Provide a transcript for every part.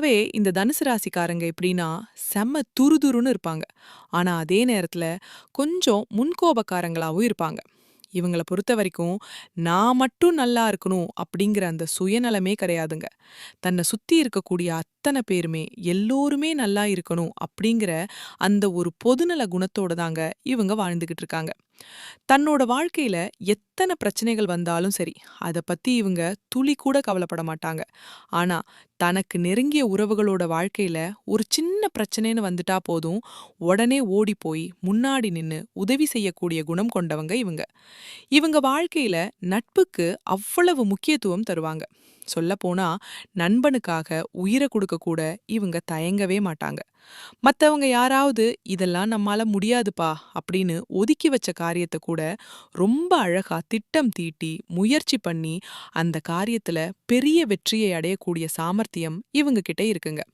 பொதுவாகவே இந்த தனுசு ராசிக்காரங்க எப்படின்னா, செம்ம துருதுருன்னு இருப்பாங்க. ஆனா அதே நேரத்துல கொஞ்சம் முன்கோபக்காரங்களாவும் இருப்பாங்க. இவங்கள பொறுத்தவரைக்கும், நான் மட்டும் நல்லா இருக்கணும் அப்படிங்கிற அந்த சுயநலமே கிடையாதுங்க. தன்னை சுத்தி இருக்கக்கூடிய அத்தனை பேருமே, எல்லோருமே நல்லா இருக்கணும் அப்படிங்கிற அந்த ஒரு பொதுநல குணத்தோட தாங்க இவங்க வாழ்ந்துகிட்டு இருக்காங்க. தன்னோட வாழ்க்கையில எத்தனை பிரச்சனைகள் வந்தாலும் சரி, அத பத்தி இவங்க துளி கூட கவலைப்பட மாட்டாங்க. ஆனா, தனக்கு நெருங்கிய உறவுகளோட வாழ்க்கையில ஒரு சின்ன பிரச்சனைன்னு வந்துட்டா போதும், உடனே ஓடி போய் முன்னாடி நின்னு உதவி செய்யக்கூடிய குணம் கொண்டவங்க இவங்க. இவங்க வாழ்க்கையில நட்புக்கு அவ்வளவு முக்கியத்துவம் தருவாங்க. சொல்லப்போனா, நண்பனுக்காக உயிர கொடுக்கக்கூட கூட இவங்க தயங்கவே மாட்டாங்க. மத்தவங்க யாராவது இதெல்லாம் நம்மால முடியாதுப்பா அப்படின்னு ஒதுக்கி வச்ச காரியத்தை கூட ரொம்ப அழகா திட்டம் தீட்டி, முயற்சி பண்ணி அந்த காரியத்துல பெரிய வெற்றியை அடையக்கூடிய சாமர்த்தியம் இவங்க கிட்ட இருக்குங்க.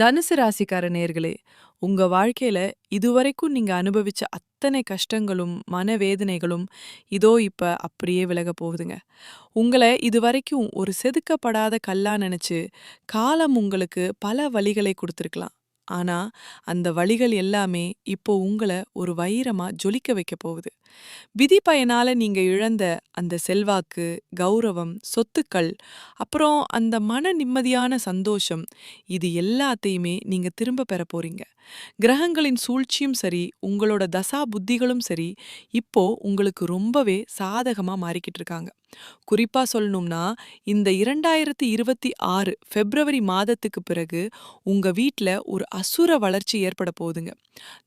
தனுசு ராசிக்கார நேர்களே உங்க வாழ்க்கையில இதுவரைக்கும் நீங்க அனுபவிச்ச அத்தனை கஷ்டங்களும், மனவேதனைகளும் இதோ இப்ப அப்படியே விலகப் போகுதுங்க. உங்கள இதுவரைக்கும் ஒரு செதுக்கப்படாத கல்லா நினைச்சு காலம் உங்களுக்கு பல வழிகளை கொடுத்துருக்கலாம் ஆனா, அந்த வழிகள் எல்லாமே இப்போ உங்கள ஒரு வைரமா ஜொலிக்க வைக்கப் போகுது. விதி பயனால நீங்க இழந்த அந்த செல்வாக்கு, கௌரவம், சொத்துக்கள், அப்புறம் அந்த மன நிம்மதியான சந்தோஷம், இது எல்லாத்தையுமே நீங்க திரும்ப பெற போறீங்க. கிரகங்களின் சூழ்ச்சியும் சரி, உங்களோட தசா புத்திகளும் சரி, இப்போ உங்களுக்கு ரொம்பவே சாதகமா மாறிக்கிட்டு இருக்காங்க. குறிப்பா சொல்லணும்னா, இந்த 2026 பிப்ரவரி மாதத்துக்கு பிறகு உங்க வீட்டில் ஒரு அசுர வளர்ச்சி ஏற்படப் போகுதுங்க.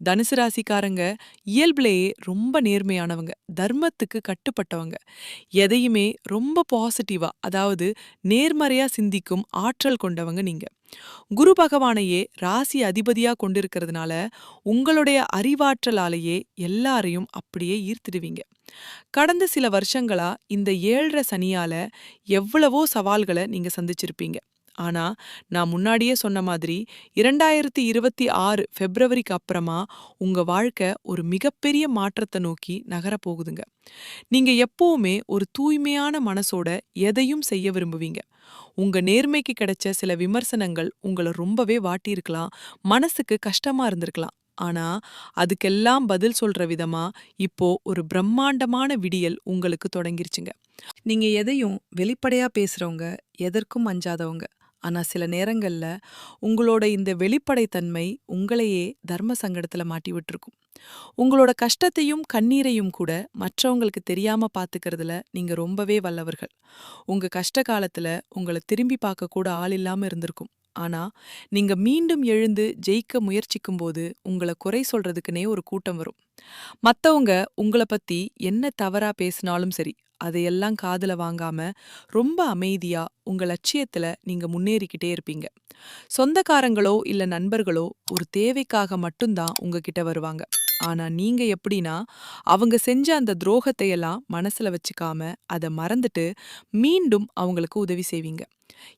தனுசு ராசிக்காரங்க இயல்பிலேயே ரொம்ப நேர்மையானவங்க, தர்மத்துக்கு கட்டுப்பட்டவங்க. எதையுமே ரொம்ப பாசிட்டிவா அதாவது நேர்மறையா சிந்திக்கும் ஆற்றல் கொண்டவங்க நீங்க. குரு பகவானையே ராசி அதிபதியா கொண்டிருக்கிறதுனால, உங்களுடைய அறிவாற்றலாலேயே எல்லாரையும் அப்படியே ஈர்த்திடுவீங்க. கடந்த சில வருஷங்களா இந்த ஏழரை சனியால எவ்வளவோ சவால்கள நீங்க சந்திச்சிருப்பீங்க. ஆனா, நான் முன்னாடியே சொன்ன மாதிரி 2026 பிப்ரவரிக்கு அப்புறமா உங்க வாழ்க்கை ஒரு மிகப்பெரிய மாற்றத்தை நோக்கி நகரப் போகுதுங்க. நீங்க எப்பவுமே ஒரு தூய்மையான மனசோட எதையும் செய்ய விரும்புவீங்க. உங்க நேர்மைக்கு கிடைச்ச சில விமர்சனங்கள் உங்கள ரொம்பவே வாட்டியிருக்கலாம், மனசுக்கு கஷ்டமா இருந்திருக்கலாம். ஆனா, அதுக்கெல்லாம் பதில் சொல்ற விதமா இப்போ ஒரு பிரம்மாண்டமான விடியல் உங்களுக்கு தொடங்கிருச்சுங்க. நீங்க எதையும் வெளிப்படையா பேசுறவங்க, எதற்கும் அஞ்சாதவங்க. ஆனா சில நேரங்கள்ல உங்களோட இந்த வெளிப்படைத்தன்மை உங்களையே தர்ம சங்கடத்துல மாட்டி விட்டுருக்கும். உங்களோட கஷ்டத்தையும், கண்ணீரையும் கூட மற்றவங்களுக்கு தெரியாம பாத்துக்கிறதுல நீங்க ரொம்பவே வல்லவர்கள். உங்க கஷ்ட காலத்துல உங்கள திரும்பி பார்க்க கூட ஆள் இல்லாம இருந்திருக்கும். ஆனா, நீங்க மீண்டும் எழுந்து ஜெயிக்க முயற்சிக்கும்போது, உங்கள குறை சொல்றதுக்குனே ஒரு கூட்டம் வரும். மத்தவங்க உங்கள பத்தி என்ன தவறா பேசினாலும் சரி, அதையெல்லாம் காதுல வாங்காம, ரொம்ப அமைதியா உங்க லட்சியத்துல நீங்க முன்னேறிக்கிட்டே இருப்பீங்க. சொந்தக்காரங்களோ இல்ல நண்பர்களோ ஒரு தேவைக்காக மட்டும் தான் உங்ககிட்ட வருவாங்க. ஆனா நீங்க எப்படின்னா, அவங்க செஞ்ச அந்த துரோகத்தையெல்லாம் மனசுல வச்சுக்காம, அத மறந்துட்டு, மீண்டும் அவங்களுக்கு உதவி செய்வீங்க.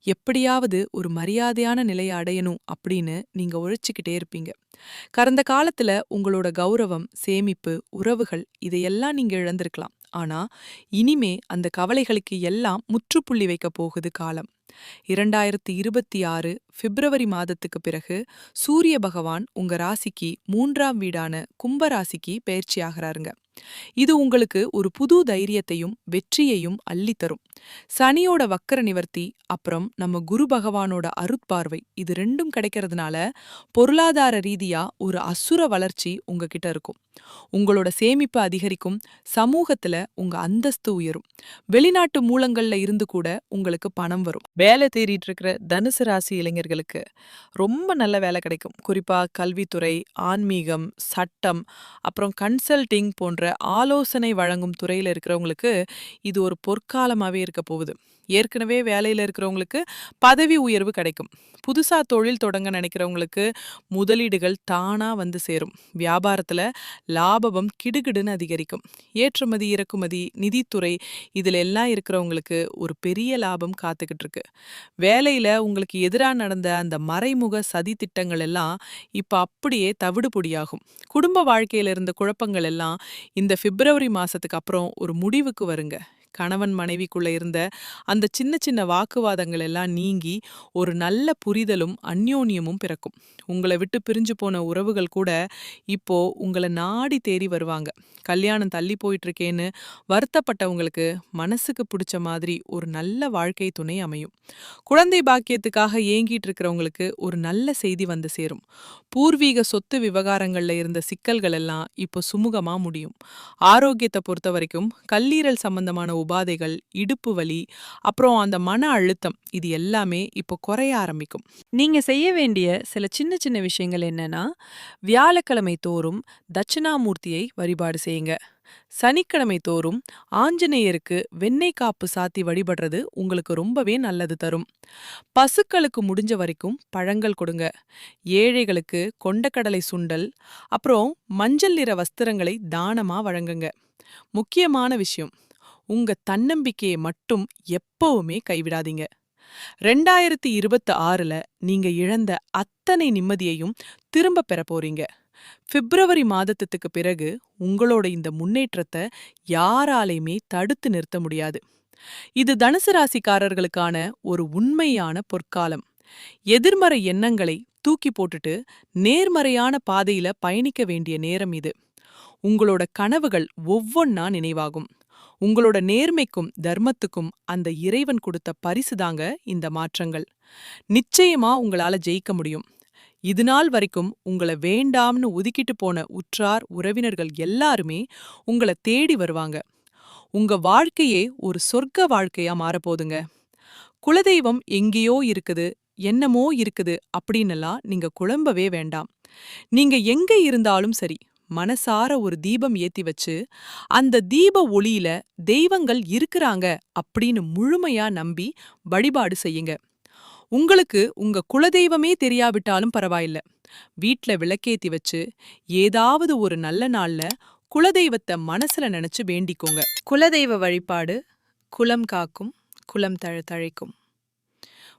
எப்படியாவது ஒரு மரியாதையான நிலைய அடையணும் அப்படின்னு நீங்க உழைச்சிக்கிட்டே இருப்பீங்க. கடந்த காலத்துல உங்களோட கௌரவம், சேமிப்பு, உறவுகள் இதையெல்லாம் நீங்க இழந்திருக்கலாம். ஆனா, இனிமே அந்த கவலைகளுக்கு எல்லாம் முற்றுப்புள்ளி வைக்கப் போகுது காலம். 2026 பிப்ரவரி மாதத்துக்கு பிறகு சூரிய பகவான் உங்க ராசிக்கு மூன்றாம் வீடான கும்ப ராசிக்கு பெயர்ச்சியாகறாருங்க. இது உங்களுக்கு ஒரு புது தைரியத்தையும், வெற்றியையும் அள்ளித்தரும் சனியோட வக்கர நிவர்த்தி, அப்புறம் நம்ம குரு பகவானோட அருட்பார்வை இது ரெண்டும் கிடைக்கிறதுனால, பொருளாதார ரீதியா ஒரு அசுர வளர்ச்சி உங்ககிட்ட இருக்கும். உங்களோட சேமிப்பு அதிகரிக்கும், சமூகத்துல உங்க அந்தஸ்து உயரும். வெளிநாட்டு மூலங்கள்ல இருந்து கூட உங்களுக்கு பணம் வரும். வேலை தேடிட்டு இருக்கிற தனுசு ராசி இளைஞர்களுக்கு ரொம்ப நல்ல வேலை கிடைக்கும். குறிப்பா கல்வித்துறை, ஆன்மீகம், சட்டம், அப்புறம் கன்சல்டிங் போன்ற ஆலோசனை வழங்கும் துறையில இருக்கிறவங்களுக்கு இது ஒரு பொற்காலமாவே இருக்க போகுது. ஏற்கனவே வேலையில் இருக்கிறவங்களுக்கு பதவி உயர்வு கிடைக்கும். புதுசாக தொழில் தொடங்க நினைக்கிறவங்களுக்கு முதலீடுகள் தானாக வந்து சேரும். வியாபாரத்தில் லாபம் கிடுகிடுன்னு அதிகரிக்கும். ஏற்றுமதி, இறக்குமதி, நிதித்துறை இதில் எல்லாம் இருக்கிறவங்களுக்கு ஒரு பெரிய லாபம் காத்துக்கிட்டு இருக்கு. வேலையில உங்களுக்கு எதிராக நடந்த அந்த மறைமுக சதி திட்டங்கள் எல்லாம் இப்போ அப்படியே தவிடுபொடியாகும். குடும்ப வாழ்க்கையில இருந்த குழப்பங்கள் எல்லாம் இந்த பிப்ரவரி மாதத்துக்கு அப்புறம் ஒரு முடிவுக்கு வருங்க. கணவன் மனைவிக்குள்ள இருந்த அந்த சின்ன சின்ன வாக்குவாதங்கள் எல்லாம் நீங்கி ஒரு நல்ல புரிதலும் அந்யோன்யமும் பிறக்கும். உங்களை விட்டு பிரிஞ்சு போன உறவுகள் கூட இப்போ உங்களை நாடி தேடி வருவாங்க. கல்யாணம் தள்ளி போயிட்டு இருக்கேன்னு வருத்தப்பட்டவங்களுக்கு மனசுக்கு பிடிச்ச மாதிரி ஒரு நல்ல வாழ்க்கை துணை அமையும். குழந்தை பாக்கியத்துக்காக ஏங்கிட்டு இருக்கிறவங்களுக்கு ஒரு நல்ல செய்தி வந்து சேரும். பூர்வீக சொத்து விவகாரங்கள்ல இருந்த சிக்கல்கள் எல்லாம் இப்போ சுமூகமாக முடியும். ஆரோக்கியத்தை பொறுத்த வரைக்கும் கல்லீரல் சம்பந்தமான உபாதைகள் இடுப்பு வலி அப்புறம் அந்த மன அழுத்தம் இது எல்லாமே இப்போ குறைய ஆரம்பிக்கும். நீங்க செய்ய வேண்டிய சில சின்ன சின்ன விஷயங்கள் என்னன்னா வியாழக்கிழமை தோறும் தட்சிணாமூர்த்தியை வழிபாடு செய்யுங்க. சனிக்கிழமை தோறும் ஆஞ்சநேயருக்கு வெண்ணெய் காப்பு சாத்தி வழிபடுறது உங்களுக்கு ரொம்பவே நல்லது தரும். பசுக்களுக்கு முடிஞ்ச வரைக்கும் பழங்கள் கொடுங்க. ஏழைகளுக்கு கொண்டக்கடலை சுண்டல் அப்புறம் மஞ்சள் நிற வஸ்திரங்களை தானமா வழங்குங்க. முக்கியமான விஷயம் உங்க தன்னம்பிக்கையை மட்டும் எப்பவுமே கைவிடாதீங்க. ரெண்டாயிரத்தி இருபத்தி ஆறுல நீங்க இழந்த அத்தனை நிம்மதியையும் திரும்ப பெற போறீங்க. பிப்ரவரி மாதத்துக்கு பிறகு உங்களோட இந்த முன்னேற்றத்தை யாராலையுமே தடுத்து நிறுத்த முடியாது. இது தனுசு ராசிக்காரர்களுக்கான ஒரு உண்மையான பொற்காலம். எதிர்மறை எண்ணங்களை தூக்கி போட்டுட்டு நேர்மறையான பாதையில பயணிக்க வேண்டிய நேரம் இது. உங்களோட கனவுகள் ஒவ்வொன்னா நினைவாகும். உங்களோட நேர்மைக்கும் தர்மத்துக்கும் அந்த இறைவன் கொடுத்த பரிசுதாங்க இந்த மாற்றங்கள். நிச்சயமா உங்களால ஜெயிக்க முடியும். இதுநாள் வரைக்கும் உங்களை வேண்டாம்னு ஒதுக்கிட்டு போன உற்றார் உறவினர்கள் எல்லாருமே உங்களை தேடி வருவாங்க. உங்க வாழ்க்கையே ஒரு சொர்க்க வாழ்க்கையா மாறப்போதுங்க குலதெய்வம் எங்கேயோ இருக்குது என்னமோ இருக்குது அப்படின்னெல்லாம் நீங்க குழம்பவே வேண்டாம். நீங்க எங்க இருந்தாலும் சரி மனசார ஒரு தீபம் ஏத்தி வச்சு அந்த தீப ஒளியில தெய்வங்கள் இருக்கிறாங்க அப்படின்னு முழுமையா நம்பி வழிபாடு செய்யுங்க. உங்களுக்கு உங்க குலதெய்வமே தெரியாவிட்டாலும் பரவாயில்ல. வீட்ல விளக்கேத்தி வச்சு ஏதாவது ஒரு நல்ல நாள்ல குலதெய்வத்தை மனசுல நினைச்சு வேண்டிக்கோங்க. குலதெய்வ வழிபாடு குலம் காக்கும் குலம் தழ தழைக்கும்.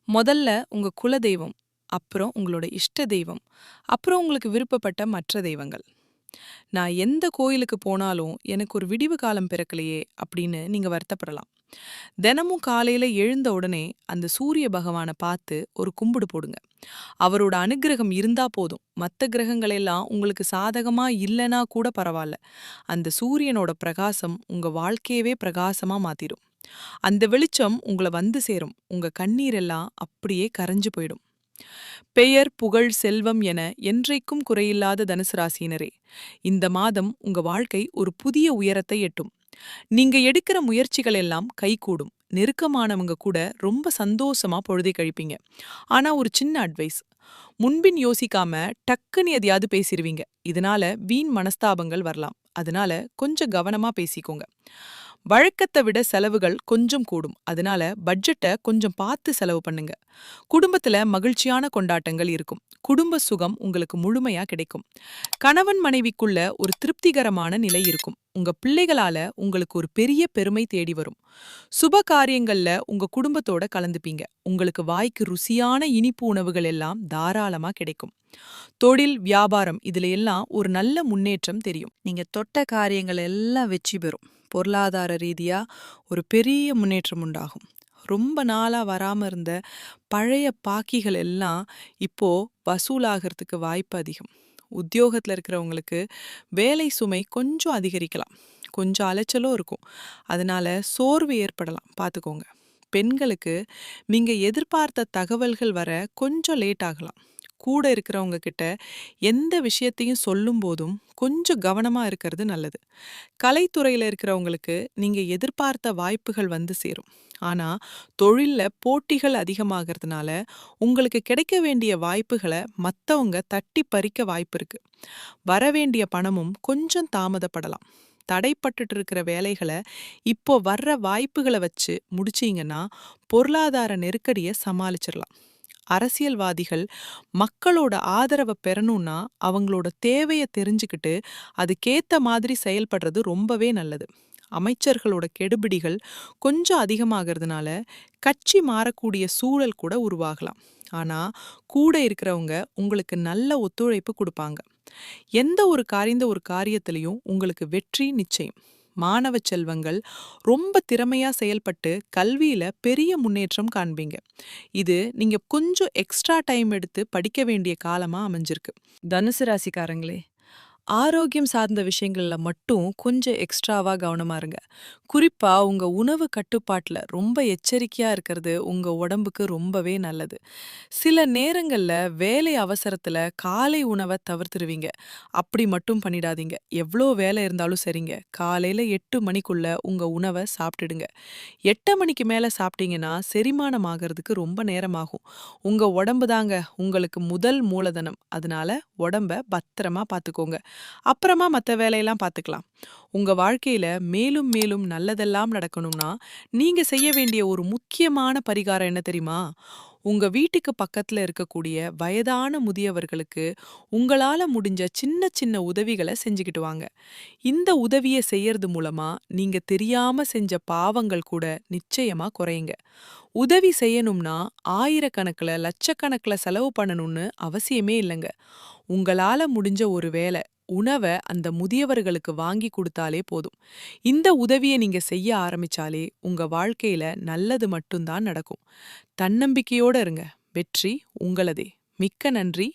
முதல்ல உங்க குலதெய்வம் அப்புறம் உங்களோட இஷ்ட தெய்வம் அப்புறம் உங்களுக்கு விருப்பப்பட்ட மற்ற தெய்வங்கள். நான் எந்த கோயிலுக்கு போனாலும் எனக்கு ஒரு விடிவு காலம் பிறக்கலையே அப்படின்னு நீங்க வருத்தப்படலாம். தினமும் காலையில எழுந்த உடனே அந்த சூரிய பகவானை பார்த்து ஒரு கும்பிடு போடுங்க. அவரோட அனுகிரகம் இருந்தா போதும். மற்ற கிரகங்கள் எல்லாம் உங்களுக்கு சாதகமா இல்லனா கூட பரவாயில்ல. அந்த சூரியனோட பிரகாசம் உங்க வாழ்க்கையவே பிரகாசமா மாத்திரும். அந்த வெளிச்சம் உங்களை வந்து சேரும். உங்க கண்ணீரெல்லாம் அப்படியே கரைஞ்சு போயிடும். பெயர் புகழ் செல்வம் என என்றைக்கும் குறையில்லாத தனுசு ராசியினரே இந்த மாதம் உங்க வாழ்க்கை ஒரு புதிய உயரத்தை எட்டும். நீங்க எடுக்கிற முயற்சிகள் எல்லாம் கைகூடும். நெருக்கமானவங்க கூட ரொம்ப சந்தோஷமா பொழுதை கழிப்பீங்க. ஆனா ஒரு சின்ன அட்வைஸ் முன்பின் யோசிக்காம டக்குன்னு எதையாவது பேசிடுவீங்க இதனால வீண் மனஸ்தாபங்கள் வரலாம். அதனால கொஞ்சம் கவனமா பேசிக்கோங்க. வழக்கத்தை விட செலவுகள் கொஞ்சம் கூடும். அதனால பட்ஜெட்டை கொஞ்சம் பார்த்து செலவு பண்ணுங்க. குடும்பத்துல மகிழ்ச்சியான கொண்டாட்டங்கள் இருக்கும். குடும்ப சுகம் உங்களுக்கு முழுமையா கிடைக்கும். கணவன் மனைவிக்குள்ள ஒரு திருப்திகரமான நிலை இருக்கும். உங்க பிள்ளைகளால உங்களுக்கு ஒரு பெரிய பெருமை தேடி வரும். சுப காரியங்கள்ல உங்க குடும்பத்தோட கலந்துப்பீங்க. உங்களுக்கு வாய்க்கு ருசியான இனிப்பு உணவுகள் எல்லாம் தாராளமா கிடைக்கும். தொழில் வியாபாரம் இதுல எல்லாம் ஒரு நல்ல முன்னேற்றம் தெரியும். நீங்க தொட்ட காரியங்கள் எல்லாம் வெற்றி பெறும். பொருளாதார ரீதியாக ஒரு பெரிய முன்னேற்றம் உண்டாகும். ரொம்ப நாளாக வராமல் இருந்த பழைய பாக்கிகள் எல்லாம் இப்போது வசூலாகிறதுக்கு வாய்ப்பு அதிகம். உத்தியோகத்தில் இருக்கிறவங்களுக்கு வேலை சுமை கொஞ்சம் அதிகரிக்கலாம். கொஞ்சம் அலைச்சலும் இருக்கும். அதனால் சோர்வு ஏற்படலாம். பார்த்துக்கோங்க பெண்களுக்கு நீங்கள் எதிர்பார்த்த தகவல்கள் வர கொஞ்சம் லேட் ஆகலாம். கூட இருக்கிறவங்க கிட்ட எந்த விஷயத்தையும் சொல்லும் போதும் கொஞ்சம் கவனமாக இருக்கிறது நல்லது. கலைத்துறையில் இருக்கிறவங்களுக்கு நீங்கள் எதிர்பார்த்த வாய்ப்புகள் வந்து சேரும். ஆனால் தொழிலில் போட்டிகள் அதிகமாகறதுனால உங்களுக்கு கிடைக்க வேண்டிய வாய்ப்புகளை மற்றவங்க தட்டி பறிக்க வாய்ப்பு இருக்குது வர வேண்டிய பணமும் கொஞ்சம் தாமதப்படலாம். தடைப்பட்டுட்டு இருக்கிற வேலைகளை இப்போ வர்ற வாய்ப்புகளை வச்சு முடிச்சீங்கன்னா பொருளாதார நெருக்கடியை சமாளிச்சிடலாம் அரசியல்வாதிகள் மக்களோட ஆதரவை பெறணும்னா அவங்களோட தேவையை தெரிஞ்சுக்கிட்டு அதுக்கேற்ற மாதிரி செயல்படுறது ரொம்பவே நல்லது. அமைச்சர்களோட கெடுபிடிகள் கொஞ்சம் அதிகமாகிறதுனால கட்சி மாறக்கூடிய சூழல் கூட உருவாகலாம். ஆனால் கூட இருக்கிறவங்க உங்களுக்கு நல்ல ஒத்துழைப்பு கொடுப்பாங்க. எந்த ஒரு காரிந்த ஒரு காரியத்திலையும் உங்களுக்கு வெற்றி நிச்சயம். மாணவ செல்வங்கள் ரொம்ப திறமையா செயல்பட்டு கல்வியில பெரிய முன்னேற்றம் காண்பீங்க. இது நீங்க கொஞ்சம் எக்ஸ்ட்ரா டைம் எடுத்து படிக்க வேண்டிய காலமா அமைஞ்சிருக்கு. தனுசு ராசிக்காரங்களே ஆரோக்கியம் சார்ந்த விஷயங்களில் மட்டும் கொஞ்சம் எக்ஸ்ட்ராவாக கவனமாக இருங்க. குறிப்பாக உங்கள் உணவு கட்டுப்பாட்டில் ரொம்ப எச்சரிக்கையாக இருக்கிறது உங்கள் உடம்புக்கு ரொம்பவே நல்லது. சில நேரங்களில் வேலை அவசரத்தில் காலை உணவை தவிர்த்துருவீங்க. அப்படி மட்டும் பண்ணிடாதீங்க. எவ்வளோ வேலை இருந்தாலும் சரிங்க. காலையில் எட்டு மணிக்குள்ளே உங்கள் உணவை சாப்பிட்டுடுங்க. எட்டு மணிக்கு மேலே சாப்பிட்டீங்கன்னா செரிமானம் ஆகிறதுக்கு ரொம்ப நேரமாகும். உங்கள் உடம்பு தாங்க உங்களுக்கு முதல் மூலதனம். அதனால உடம்ப பத்திரமா பார்த்துக்கோங்க அப்புறமா மற்ற வேலையெல்லாம் பார்த்துக்கலாம் உங்க வாழ்க்கையில மேலும் மேலும் நல்லதெல்லாம் நடக்கணும்னா நீங்க செய்ய வேண்டிய ஒரு முக்கியமான பரிகாரம் என்ன தெரியுமா? உங்க வீட்டுக்கு பக்கத்துல இருக்கக்கூடிய வயதான முதியவர்களுக்கு உங்களால முடிஞ்ச சின்ன சின்ன உதவிகளை செஞ்சுக்கிட்டு வாங்க. இந்த உதவியை செய்யறது மூலமா நீங்க தெரியாம செஞ்ச பாவங்கள் கூட நிச்சயமா குறையுங்க. உதவி செய்யணும்னா ஆயிரக்கணக்கில் லட்சக்கணக்கில் செலவு பண்ணணும்னு அவசியமே இல்லைங்க. உங்களால முடிஞ்ச ஒரு வேலை உணவை அந்த முதியவர்களுக்கு வாங்கி கொடுத்தாலே போதும். இந்த உதவியை நீங்க செய்ய ஆரம்பிச்சாலே உங்க வாழ்க்கையில நல்லது மட்டும்தான் நடக்கும். தன்னம்பிக்கையோட இருங்க. வெற்றி உங்களதே. மிக்க நன்றி.